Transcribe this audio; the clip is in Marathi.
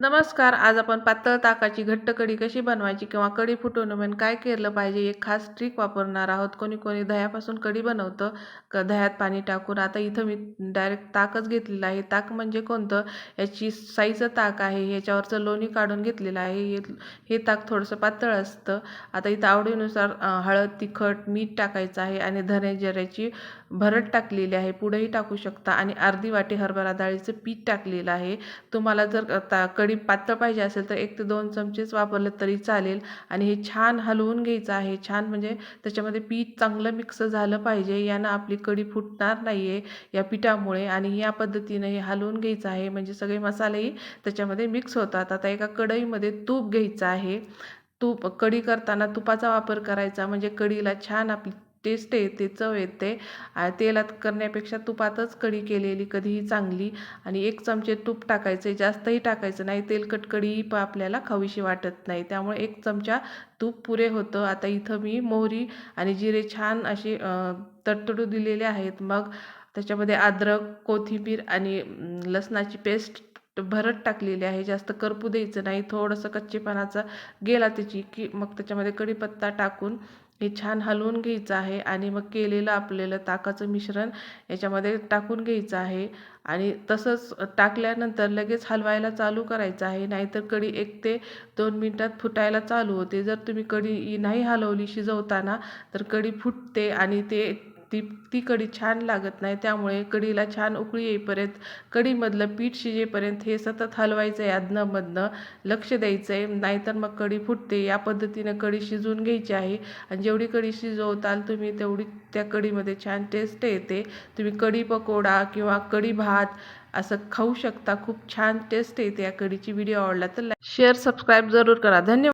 नमस्कार आज आपण पातळ ताकाची घट्ट कढी कशी बनवायची किंवा कढी फुटवणं काय केलं पाहिजे एक खास ट्रिक वापरणार आहोत. कोणी कोणी दह्यापासून कढी बनवतं क दह्यात पाणी टाकून. आता इथं मी डायरेक्ट ताकच घेतलेलं आहे. ताक म्हणजे कोणतं? याची साईचं ताक आहे. ह्याच्यावरचं लोणी काढून घेतलेलं आहे. हे हे ताक थोडंसं पातळ असतं. आता इथं आवडीनुसार हळद तिखट मीठ टाकायचं आहे आणि धने जिऱ्याची भरट टाकलेली आहे. पुढेही टाकू शकता. आणि अर्धी वाटी हरभरा डाळीचं पीठ टाकलेलं आहे. तुम्हाला जर ता कढी पातळ पाहिजे असेल तर एक ते दोन चमचेच वापरलं तरी चालेल. आणि हे छान हलवून घ्यायचं आहे. छान म्हणजे त्याच्यामध्ये पीठ चांगलं मिक्स झालं पाहिजे. यानं आपली कढी फुटणार नाही आहे या पिठामुळे. आणि या पद्धतीनं हे हलवून घ्यायचं आहे. म्हणजे सगळे मसालेही त्याच्यामध्ये मिक्स होतात. आता एका कढईमध्ये तूप घ्यायचं आहे. तूप कढी करताना तुपाचा वापर करायचा. म्हणजे कढीला छान आपली टेस्ट येते चव येते. तेलात करण्यापेक्षा तुपातच कढी केलेली कधीही चांगली. आणि एक चमचे तूप टाकायचे जास्तही टाकायचं नाही. तेलकट कढी प आपल्याला खावीशी वाटत नाही. त्यामुळे एक चमचा तूप पुरे होतं. आता इथं मी मोहरी आणि जिरे छान असे तडतडू दिलेले आहेत. मग त्याच्यामध्ये अद्रक कोथिंबीर आणि लसणाची पेस्ट भरत टाकलेली आहे. जास्त करपू द्यायचं नाही. थोडंसं कच्चेपणाचा गेला त्याची की मग त्याच्यामध्ये कढीपत्ता टाकून हे छान हलवून घ्यायचं आहे आणि मग केलेलं आपल्याला ताकाचं मिश्रण याच्यामध्ये टाकून घ्यायचं आहे. आणि तसंच टाकल्यानंतर लगेच हलवायला चालू करायचं आहे. नाहीतर कढी एक ते दोन मिनटात फुटायला चालू होते. जर तुम्ही कढी नाही हलवली शिजवताना तर कढी फुटते आणि ते ती ती कढी छान लागत नाही. त्यामुळे कढीला छान उकळी येईपर्यंत कढीमधलं पीठ शिजेपर्यंत हे सतत हलवायचं आहे अधनंमधनं लक्ष द्यायचं आहे नाहीतर मग कढी फुटते. या पद्धतीनं कढी शिजवून घ्यायची आहे. आणि जेवढी कढी शिजवताल तुम्ही तेवढी त्या कढीमध्ये छान टेस्ट येते. तुम्ही कढी पकोडा किंवा कढी भात असं खाऊ शकता. खूप छान टेस्ट येते या कढीची. व्हिडिओ आवडला तर शेअर सबस्क्राईब जरूर करा. धन्यवाद.